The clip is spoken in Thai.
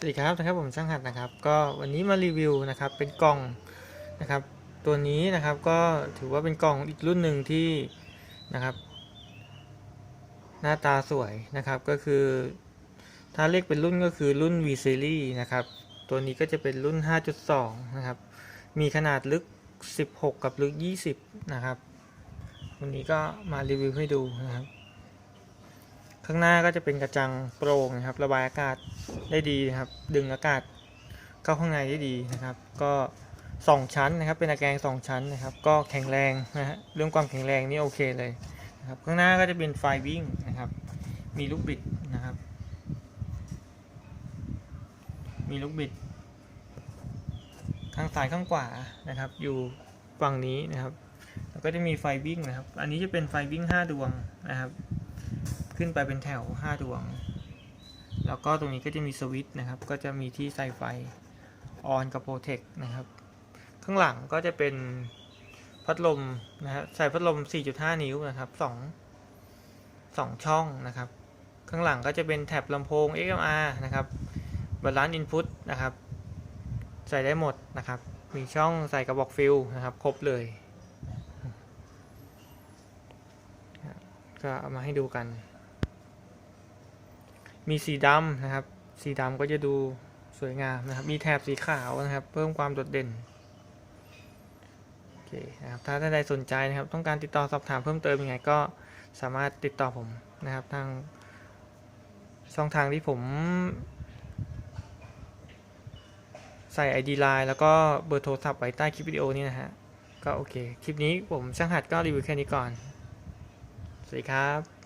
สวัสดีครับนะครับผมช่างหัดนะครับก็วันนี้มารีวิวนะครับเป็นกล่องนะครับ ตัวนี้นะครับก็ถือว่าเป็นกล่องอีกรุ่นหนึ่งที่นะครับ หน้าตาสวยนะครับก็คือ ถ้าเรียกเป็นรุ่นก็คือรุ่น V Series นะครับ ตัวนี้ก็จะเป็นรุ่น 5.2 นะครับ มีขนาดลึก 16 กับลึก 20 นะครับ วันนี้ก็มารีวิวให้ดูนะครับ ข้างหน้าก็จะเป็นกระจังโปร่งนะครับ ระบายอากาศได้ดีครับ ดึงอากาศเข้าข้างในได้ดีนะครับ ก็สองชั้นนะครับ เป็นตะแกรงสองชั้นนะครับ ก็แข็งแรงนะฮะเรื่องความแข็งแรงนี่โอเคเลยนะครับ ข้างหน้าก็จะเป็นไฟวิ่งนะครับ มีลูกบิดนะครับ มีลูกบิด ข้างซ้ายข้างขวานะครับ อยู่ฝั่งนี้นะครับแล้วก็จะมีไฟวิ่งนะครับ อันนี้จะเป็นไฟวิ่ง 5 ดวงนะครับ ขึ้นไปเป็นแถว 5 ดวง แล้วก็ตรงนี้ก็จะมีสวิตช์นะครับ ก็จะมีที่ใส่ไฟออนกับโปรเทคนะครับ ข้างหลังก็จะเป็นพัดลมนะครับใส่พัดลม 4.5 นิ้วนะครับ2 2ช่องนะครับ ข้างหลังก็จะเป็นแท็บลำโพง XLR นะครับบาลานซ์อินพุตนะครับ ใส่ได้หมดนะครับ มีช่องใส่กระบอกฟิลนะครับ ครบเลยก็เอามาให้ดูกัน มีสีดำนะครับ สีดำก็จะดูสวยงามนะครับ มีแถบสีขาวนะครับ เพิ่มความโดดเด่นโอเคนะครับ ถ้าท่านใดสนใจนะครับ ต้องการติดต่อสอบถามเพิ่มเติมยังไงก็สามารถติดต่อผมนะครับทางช่องทางที่ผม ใส่ ID Line แล้วก็เบอร์โทรศัพท์ไว้ใต้คลิปวิดีโอนี้นะฮะ ก็โอเค คลิปนี้ผมช่างหัดก็รีวิวแค่นี้ก่อน สวัสดีครับ